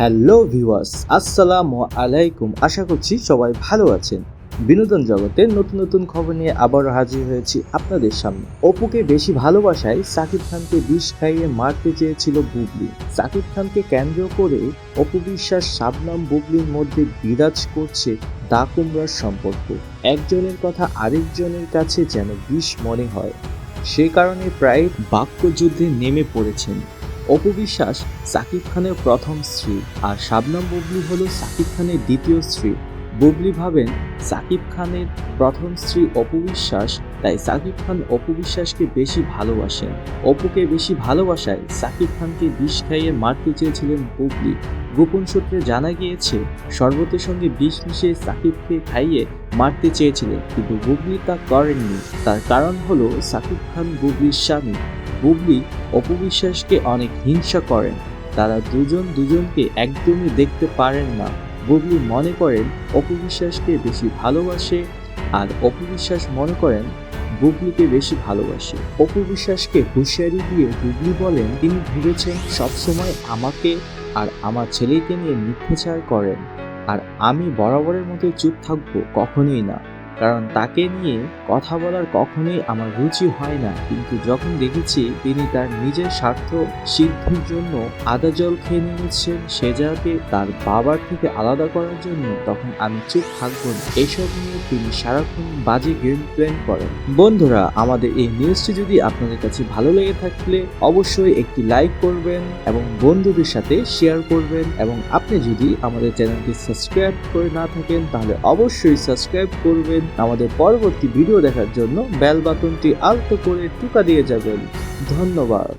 Hello viewers, আসসালামু আলাইকুম। আশা করছি সবাই ভালো আছেন। বিনোদন জগতে নতুন নতুন খবর নিয়ে আবারও হাজির হয়েছি আপনাদের সামনে। অপুকে বেশি ভালোবাসায় সাকিব খানকে বিষ খাইয়ে মারতে চেয়েছিল বুবলি। সাকিব খানকে কেন্দ্র করে অপু বিশ্বাস শাবনাম বুবলির মধ্যে বিরাজ করছে দা কুমড়ার সম্পর্ক। একজনের কথা আরেকজনের কাছে যেন বিষ মনে হয়। সে কারণে প্রায় বাক্যযুদ্ধে নেমে পড়েছেন। অপু বিশ্বাস সাকিব খানের প্রথম স্ত্রী আর শাবনাম বুবলি হল সাকিব খানের দ্বিতীয় স্ত্রী। বুবলি ভাবেন সাকিব খানের প্রথম স্ত্রী অপু বিশ্বাস, তাই সাকিব খান অপু বিশ্বাসকে বেশি ভালোবাসেন। অপুকে বেশি ভালোবাসায় সাকিব খানকে বিষ খাইয়ে মারতে চেয়েছিলেন বুবলি। গোপন সূত্রে জানা গিয়েছে, শরবতের সঙ্গে বিষ মিশিয়ে সাকিবকে খাইয়ে মারতে চেয়েছিলেন, কিন্তু বুবলি তা করেননি। তার কারণ হলো সাকিব খান বুবলির স্বামী। বুবলি অপবিশ্বাসকে অনেক হিংসা করেন। তারা দুজন দুজনকে একদমই দেখতে পারেন না। বুবলি মনে করেন অপবিশ্বাসকে বেশি ভালোবাসে আর অপবিশ্বাস মনে করেন বুবলিকে বেশি ভালোবাসে। অপবিশ্বাসকে হুঁশিয়ারি দিয়ে বুবলি বলেন, তিনি ভেবেছেন সবসময় আমাকে আর আমার ছেলেকে নিয়ে মিথ্যাচার করেন আর আমি বরাবরের মতো চুপ থাকব, কখনোই না। কারণ তাকে নিয়ে কথা বলার কখনোই আমার রুচি হয় না। কিন্তু যখন দেখেছি তিনি তার নিজের স্বার্থ সিদ্ধির জন্য আদা জল খেয়ে নিয়েছেন, সে যাকে তার বাবার থেকে আলাদা করার জন্য তখন আমি চুপ থাকব না। এসব নিয়ে তিনি সারাক্ষণ বাজে গেম প্ল্যান করেন। বন্ধুরা, আমাদের এই নিউজটি যদি আপনাদের কাছে ভালো লেগে থাকলে অবশ্যই একটি লাইক করবেন এবং বন্ধুদের সাথে শেয়ার করবেন এবং আপনি যদি আমাদের চ্যানেলটি সাবস্ক্রাইব করে না থাকেন, তাহলে অবশ্যই সাবস্ক্রাইব করবেন। আমাদের পরবর্তী ভিডিও দেখার জন্য বেল বাটনটি আলতো করে টুকা দিয়ে যাবেন। ধন্যবাদ।